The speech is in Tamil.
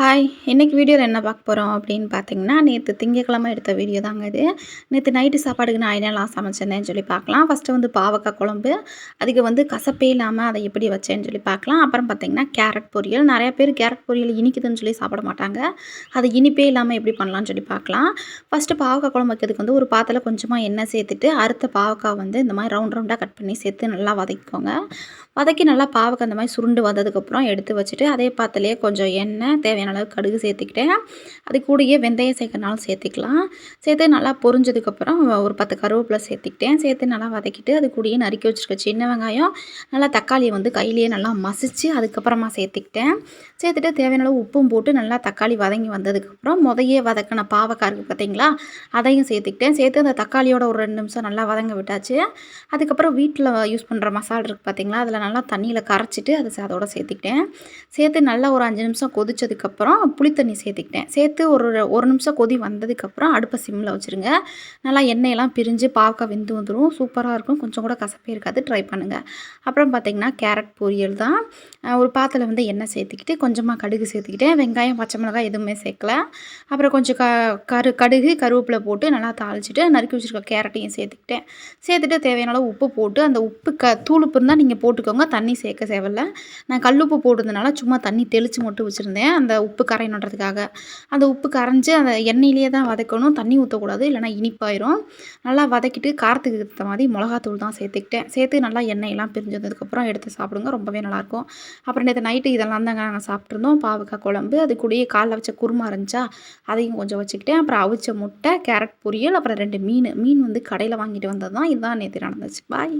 ஹாய் இன்றைக்கி வீடியோவில் என்ன பார்க்க போகிறோம் அப்படின்னு பார்த்தீங்கன்னா நேற்று திங்கக்கிழமை எடுத்த வீடியோ தாங்க இது. நேற்று நைட்டு சாப்பாடுக்கு நான் என்னெல்லாம் சமைச்சேன்னு சொல்லி பார்க்கலாம். ஃபஸ்ட்டு வந்து பாவக்காய் குழம்பு அதுக்கு வந்து கசப்பே இல்லாமல் அதை எப்படி வச்சேன்னு சொல்லி பார்க்கலாம். அப்புறம் பார்த்தீங்கன்னா கேரட் பொரியல். நிறையா பேர் கேரட் பொரியல் இனிக்குதுன்னு சொல்லி சாப்பிட மாட்டாங்க. அது இனிப்பே இல்லாமல் எப்படி பண்ணலான்னு சொல்லி பார்க்கலாம். ஃபஸ்ட்டு பாவக்காய் குழம்பு வைக்கிறதுக்கு வந்து ஒரு பாத்தில் கொஞ்சமாக எண்ணெய் சேர்த்துட்டு அறுத்த பாவக்காய் வந்து இந்த மாதிரி ரவுண்ட் ரவுண்டாக கட் பண்ணி சேர்த்து நல்லா வதக்கிக்கோங்க. வதக்கி நல்லா பாவக்காய் அந்த மாதிரி சுருண்டு வந்ததுக்கப்புறம் எடுத்து வச்சுட்டு அதே பாத்திலே கொஞ்சம் எண்ணெய் தேவையான அளவு கடுகு சேர்த்துக்கிட்டேன். அது கூடயே வெந்தயம் சேர்க்கறனாலும் சேர்த்துக்கலாம். சேர்த்து நல்லா பொரிஞ்சதுக்கப்புறம் ஒரு பத்து கருவேப்பிலை சேர்த்துக்கிட்டேன். சேர்த்து நல்லா வதக்கிட்டு அது கூடயே நறுக்கி வச்சுருக்க சின்ன வெங்காயம் நல்லா தக்காளியை வந்து கையிலேயே நல்லா மசித்து அதுக்கப்புறமா சேர்த்துக்கிட்டேன். சேர்த்துட்டு தேவையான அளவு உப்பும் போட்டு நல்லா தக்காளி வதங்கி வந்ததுக்கப்புறம் முதையே வதக்கின பாவக்காய் இருக்குது பார்த்தீங்களா அதையும் சேர்த்துக்கிட்டேன். சேர்த்து அந்த தக்காளியோட ஒரு ரெண்டு நிமிஷம் நல்லா வதங்க விட்டாச்சு. அதுக்கப்புறம் வீட்டில் யூஸ் பண்ணுற மசாலா இருக்குது பார்த்தீங்களா அதில் நல்லா தண்ணியில் கரைச்சிட்டு அதை அதோட சேர்த்துக்கிட்டேன். சேர்த்து நல்லா ஒரு அஞ்சு நிமிஷம் கொதிச்சதுக்கப்புறம் அதுக்கப்புறம் புளி தண்ணி சேர்த்துக்கிட்டேன். சேர்த்து ஒரு ஒரு நிமிஷம் கொதி வந்ததுக்கப்புறம் அடுப்பை சிம்மில் வச்சுருங்க. நல்லா எண்ணெயெல்லாம் பிரிஞ்சு பாவக்காய் வெந்து வந்துடும் சூப்பராக இருக்கும். கொஞ்சம் கூட கசப்பே இருக்காது. ட்ரை பண்ணுங்கள் அப்புறம் பார்த்திங்கன்னா கேரட் பொரியல் தான். ஒரு பாத்தில் வந்து எண்ணெய் சேர்த்துக்கிட்டு கொஞ்சமாக கடுகு சேர்த்துக்கிட்டேன் வெங்காயம் பச்சை மிளகாய் எதுவுமே சேர்க்கல அப்புறம் கொஞ்சம் க கரு கடுகு கருவேப்பிலை போட்டு நல்லா தாளிச்சிட்டு நறுக்கி வச்சுருக்க கேரட்டையும் சேர்த்துக்கிட்டேன். சேர்த்துட்டு தேவையான அளவு உப்பு போட்டு அந்த உப்பு க தூளுப்பு இருந்தால் நீங்கள் போட்டுக்கோங்க. தண்ணி சேர்க்க தேவையில்ல. நான் கல்லுப்பு போட்டதுனால சும்மா தண்ணி தெளித்து மட்டும் வச்சுருந்தேன் அந்த உப்பு கரையணுன்றதுக்காக. அந்த உப்பு கரைஞ்சி அந்த எண்ணெயிலேயே தான் வதக்கணும். தண்ணி ஊற்றக்கூடாது இல்லைனா இனிப்பாயிரும். நல்லா வதக்கிட்டு காரத்துக்கு ஏற்ற மாதிரி மிளகாத்தூள் தான் சேர்த்துக்கிட்டேன். சேர்த்து நல்லா எண்ணெயெல்லாம் பிரிஞ்சதுக்கப்புறம் எடுத்து சாப்பிடுங்க. ரொம்பவே நல்லாயிருக்கும். அப்புறம் நேற்று நைட்டு இதெல்லாம் தாங்க நாங்கள் சாப்பிட்ருந்தோம் பாவக்காய் குழம்பு அது கூடயே காலைல வச்ச குருமா இருந்துச்சா அதையும் கொஞ்சம் வச்சுக்கிட்டேன். அப்புறம் அவிச்ச முட்டை கேரட் பொரியல் அப்புறம் ரெண்டு மீன். மீன் வந்து கடையில் வாங்கிட்டு வந்தது தான் இதுதான் நேற்று நடந்துச்சு. பாய்